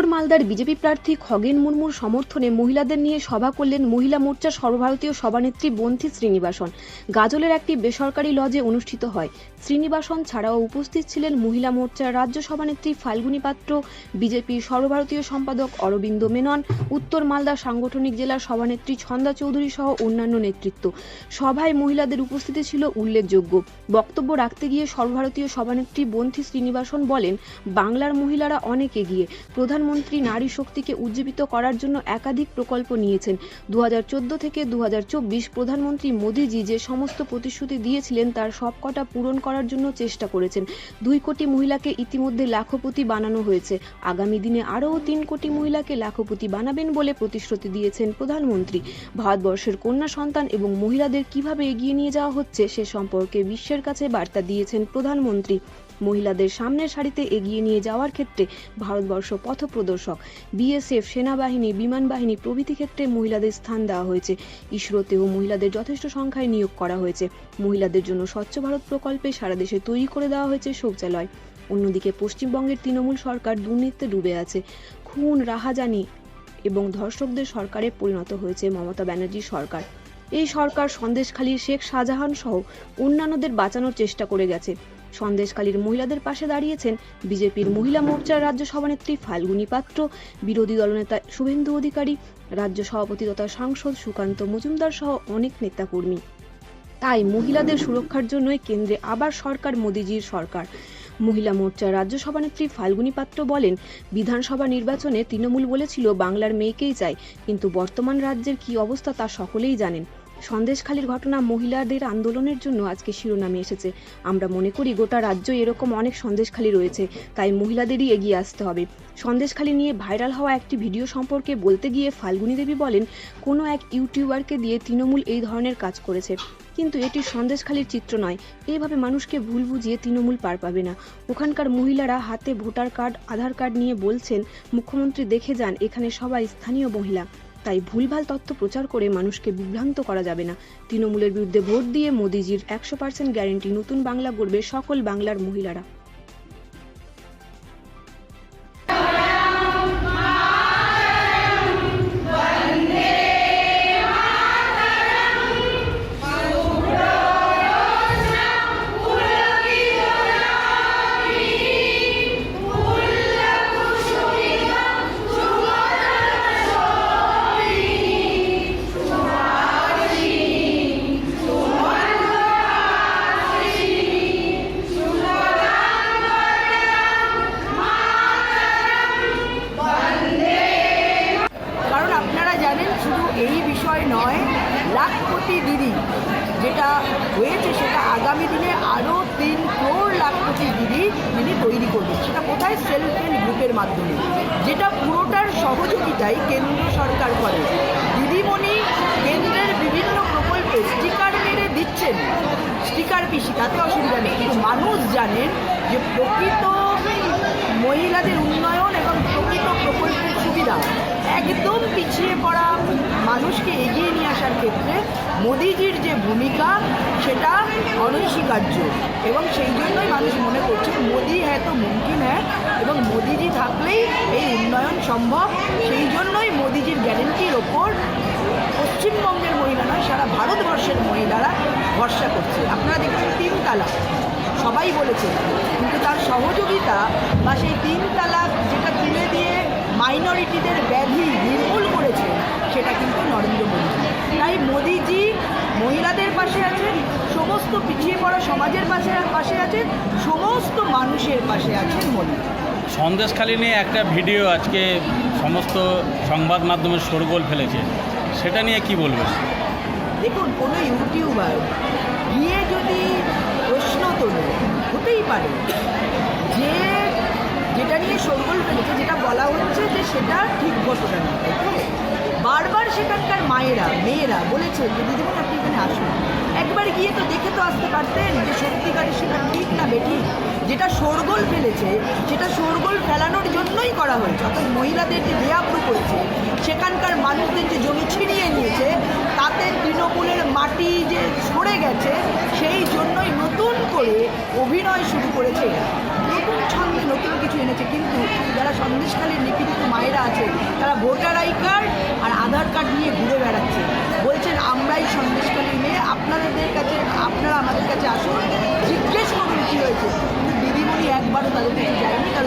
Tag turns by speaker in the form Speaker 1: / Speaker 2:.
Speaker 1: উত্তর মালদার বিজেপি প্রার্থী খগেন মুর্মুর সমর্থনে মহিলাদের নিয়ে সভা করলেন মহিলা মোর্চা সর্বভারতীয় সভানেত্রী বন্থী শ্রীনিবাসন। গাজলের একটি বেসরকারি লজে অনুষ্ঠিত হয়। শ্রীনিবাসন ছাড়াও উপস্থিত ছিলেন মহিলা মোর্চার রাজ্য সভানেত্রী ফাল্গুনী পাত্র বিজেপির সর্বভারতীয় সম্পাদক অরবিন্দ মেনন, উত্তর মালদা সাংগঠনিক জেলার সভানেত্রী ছন্দা চৌধুরী সহ অন্যান্য নেতৃত্ব। সভায় মহিলাদের উপস্থিতি ছিল উল্লেখযোগ্য। বক্তব্য রাখতে গিয়ে সর্বভারতীয় সভানেত্রী বন্থী শ্রীনিবাসন বলেন, বাংলার মহিলারা অনেক এগিয়ে। প্রধানমন্ত্রী নারী শক্তিকে উজ্জীবিত করার জন্য একাধিক প্রকল্প নিয়েছেন। দু হাজার চোদ্দ থেকে দু হাজার চব্বিশ প্রধানমন্ত্রী মোদীজি যে সমস্ত প্রতিশ্রুতি দিয়েছিলেন, তার সবকটা পূরণ করার জন্য চেষ্টা করেছেন। দুই কোটি মহিলাকে ইতিমধ্যে লাখপতি বানানো হয়েছে। আগামী দিনে আরও তিন কোটি মহিলাকে লাখপতি বানাবেন বলে প্রতিশ্রুতি দিয়েছেন প্রধানমন্ত্রী। ভারতবর্ষের কন্যা সন্তান এবং মহিলাদের কীভাবে এগিয়ে নিয়ে যাওয়া হচ্ছে সে সম্পর্কে বিশ্বের কাছে বার্তা দিয়েছেন প্রধানমন্ত্রী। মহিলাদের সামনের সারিতে এগিয়ে নিয়ে যাওয়ার ক্ষেত্রে ভারতবর্ষ পথপ্রদর্শক। বিএসএফ সেনাবাহিনী, বিমান বাহিনী প্রভৃতি ক্ষেত্রে মহিলাদের স্থান দেওয়া হয়েছে। ইসরোতেও মহিলাদের যথেষ্ট সংখ্যায় নিয়োগ করা হয়েছে। মহিলাদের জন্য স্বচ্ছ ভারত প্রকল্পে সারা দেশে তৈরি করে দেওয়া হয়েছে শৌচালয়। অন্যদিকে পশ্চিমবঙ্গের তৃণমূল সরকার দুর্নীতিতে ডুবে আছে। খুন, রাহাজানি এবং ধর্ষকদের সরকারে পরিণত হয়েছে মমতা ব্যানার্জির সরকার। এই সরকার সন্দেশখালী শেখ শাহজাহান সহ অন্যান্যদের বাঁচানোর চেষ্টা করে গেছে। সন্দেশখালীর মহিলাদের পাশে দাঁড়িয়েছেন বিজেপির মহিলা মোর্চার রাজ্য সভানেত্রী ফাল্গুনী পাত্র, বিরোধী দলনেতা শুভেন্দু অধিকারী, রাজ্য সভাপতি তথা সাংসদ সুকান্ত মজুমদার সহ অনেক নেতাকর্মী। তাই মহিলাদের সুরক্ষার জন্যই কেন্দ্রে আবার সরকার, মোদিজির সরকার। মহিলা মোর্চার রাজ্য সভানেত্রী ফাল্গুনী পাত্র বলেন, বিধানসভা নির্বাচনে তৃণমূল বলেছিল, বাংলার মেয়েকেই চাই। কিন্তু বর্তমান রাজ্যের কি অবস্থা তা সকলেই জানেন। সন্দেশখালীর ঘটনা মহিলাদের আন্দোলনের জন্য আজকে শিরোনামে এসেছে। আমরা মনে করি গোটা রাজ্য এরকম অনেক সন্দেশখালী রয়েছে, তাই মহিলাদেরই এগিয়ে আসতে হবে। সন্দেশখালী নিয়ে ভাইরাল হওয়া একটি ভিডিও সম্পর্কে বলতে গিয়ে ফাল্গুনী দেবী বলেন, কোনো এক ইউটিউবারকে দিয়ে তৃণমূল এই ধরনের কাজ করেছে। কিন্তু এটি সন্দেশখালীর চিত্র নয়। এইভাবে মানুষকে ভুল বুঝিয়ে তৃণমূল পার পাবে না। ওখানকার মহিলারা হাতে ভোটার কার্ড, আধার কার্ড নিয়ে বলছেন, মুখ্যমন্ত্রী দেখে যান, এখানে সবাই স্থানীয় মহিলা। তাই ভুলভাল তথ্য প্রচার করে মানুষকে বিভ্রান্ত করা যাবে না। তৃণমূলের বিরুদ্ধে ভোট দিয়ে মোদিজির একশো পার্সেন্ট গ্যারেন্টি নতুন বাংলা গড়বে সকল বাংলার মহিলারা।
Speaker 2: বিষয় নয় লাখপতি দিদি। যেটা হয়েছে সেটা আগামী দিনে আরও তিন ক্রোড় লাখপতি দিদি তিনি তৈরি করবেন। সেটা কোথায়? সেলফ হেল্প গ্রুপের মাধ্যমে। যেটা পুরোটার সহযোগিতাই কেন্দ্র সরকার করে। দিদিমণি কেন্দ্রের বিভিন্ন প্রকল্পে স্টিকার মেরে দিচ্ছেন। স্টিকার পিসি, তাতে অসুবিধা নেই। কিন্তু মানুষ জানেন যে প্রকৃত মহিলাদের উন্নয়ন প্রকল্পের সুবিধা। একদম পিছিয়ে পড়া মানুষকে এগিয়ে নিয়ে আসার ক্ষেত্রে মোদিজির যে ভূমিকা, সেটা অনস্বীকার্য। এবং সেই জন্যই মানুষ মনে করছে, মোদি হ্যাঁ তো মুমকিন হ্যাঁ। এবং মোদিজি থাকলেই এই উন্নয়ন সম্ভব। সেই জন্যই মোদিজির গ্যারেন্টির ওপর পশ্চিমবঙ্গের মহিলা নয় সারা ভারতবর্ষের মহিলারা ভরসা করছে। আপনারা দেখবেন তিনতলা। সবাই বলেছে, কিন্তু তার সহযোগিতা বা সেই তিন তালাক যেটা তুলে দিয়ে মাইনরিটিদের ব্যাধি নির্মূল করেছে সেটা কিন্তু নরেন্দ্র মোদী। তাই মোদিজি মহিলাদের পাশে আছেন সমস্ত পিছিয়ে পড়া সমাজের পাশে পাশে আছেন সমস্ত মানুষের পাশে আছেন মোদী।
Speaker 3: সন্দেশখালী নিয়ে একটা ভিডিও আজকে সমস্ত সংবাদ মাধ্যমে শোরগোল ফেলেছে। সেটা নিয়ে কি বলবেন?
Speaker 2: দেখুন কোনো ইউটিউবার গিয়ে যদি প্রশ্ন তোলে হতেই পারে যে যেটা নিয়ে শোরগোল ফেলেছে যেটা সেটা ঠিক ঘটনা না বারবার সেখানকার মায়েরা, মেয়েরা বলেছে যে দিদিমণি আপনি এখানে আসুন। একবার গিয়ে তো দেখে তো আসতে পারতেন যে সত্যিকারের সেটা ঠিক না বেটি যেটা শোরগোল ফেলেছে, সেটা শোরগোল ফেলানোর জন্যই করা হয়েছে। অর্থাৎ মহিলাদের যে বেআব্রু করেছে সেখানকার মানুষদের যে জমি ছিনিয়ে নিয়েছে, তাতে তৃণমূলের মাটি যে সরে গেছে, সেই জন্যই নতুন করে অভিনয় শুরু করেছে থেকে কিছু এনেছে। কিন্তু যারা সন্দেশকালীর নিপীড়িত মায়েরা আছে, তারা ভোটার আই কার্ড আর আধার কার্ড নিয়ে ঘুরে বেড়াচ্ছে। বলছেন, আমরাই সন্দেশকালীর মেয়ে। আপনাদের কাছে, আপনারা আমাদের কাছে আসুন। জিজ্ঞেস করুন কী হয়েছে। দিদিমণি একবারও তাদের কাছে যায়নি।